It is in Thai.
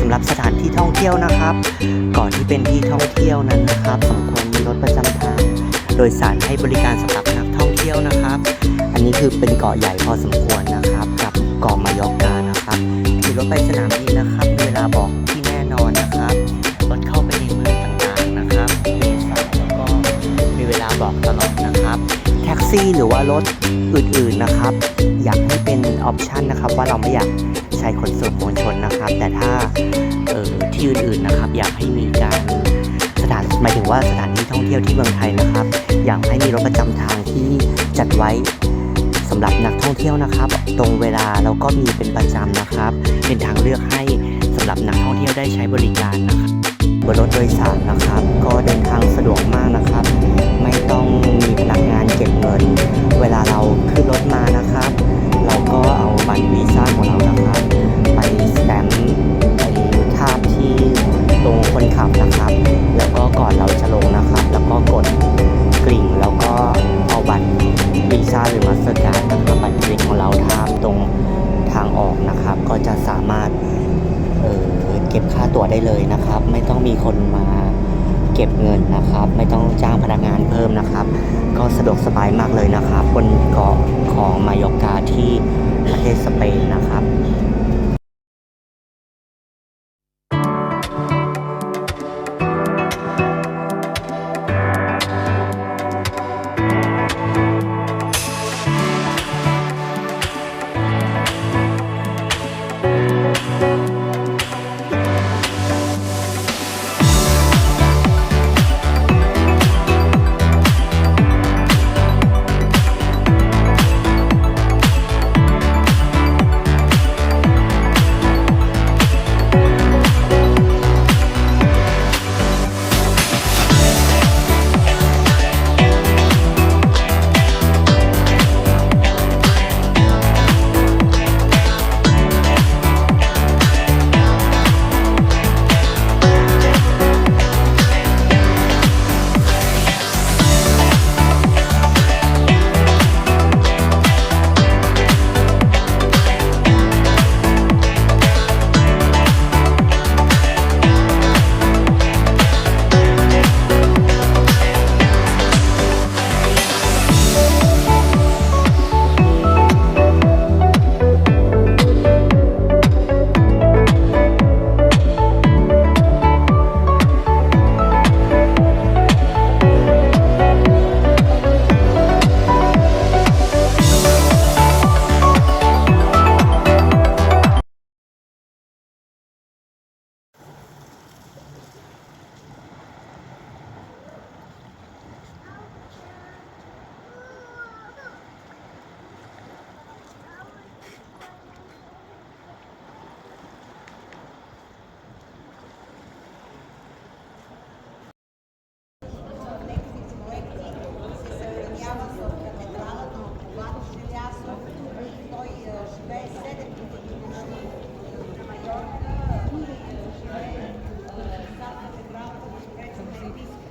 สำหรับสถานที่ท่องเที่ยวนะครับ ก่อนที่เป็นที่ท่องเที่ยวนั้นนะครับสมควรมีรถประจำทาง โดยสารให้บริการสำหรับนักท่องเที่ยวนะครับ อันนี้คือเป็นเกาะใหญ่พอสมควรนะครับ กับเกาะมายอกานะครับขี่รถไปสนามบินนะครับมีเวลาบอกที่แน่นอนนะครับรถเข้าไปในเมืองต่างๆนะครับมีสายแล้วก็มีเวลาบอกตลอดนะครับแท็กซี่หรือว่ารถอื่นๆนะครับ อยากให้เป็นออปชันนะครับว่าเราไม่อยาก ขนส่งมวลชนนะครับ แต่ถ้าเออที่อื่นๆนะครับ อยากให้มีการสถานหมายถึงว่าสถานที่ท่องเที่ยวที่เมืองไทยนะครับ อยากให้มีรถประจำทางที่จัดไว้สำหรับนักท่องเที่ยวนะครับ ตรงเวลาแล้วก็มีเป็นประจำนะครับ เป็นทางเลือกให้สำหรับนักท่องเที่ยวได้ใช้บริการนะครับบนรถโดยสารนะครับ ก็เดินทางสะดวกมากนะครับ ไม่ต้องมีพนักงานเก็บเงิน นะครับ แล้วก็ก่อนเราจะลงนะครับ แล้วก็กดกริ่งแล้วก็เอาบัตรวีซ่าหรือมาสเตอร์การ์ดนะครับบัตรเครดิตของเราทาบตรงทางออกนะครับ ก็จะสามารถเออเก็บค่าตั๋วได้เลยนะครับ ไม่ต้องมีคนมาเก็บเงินนะครับ ไม่ต้องจ้างพนักงานเพิ่มนะครับ ก็สะดวกสบายมากเลยนะครับ บนเกาะของมายอกาที่ประเทศสเปนนะครับ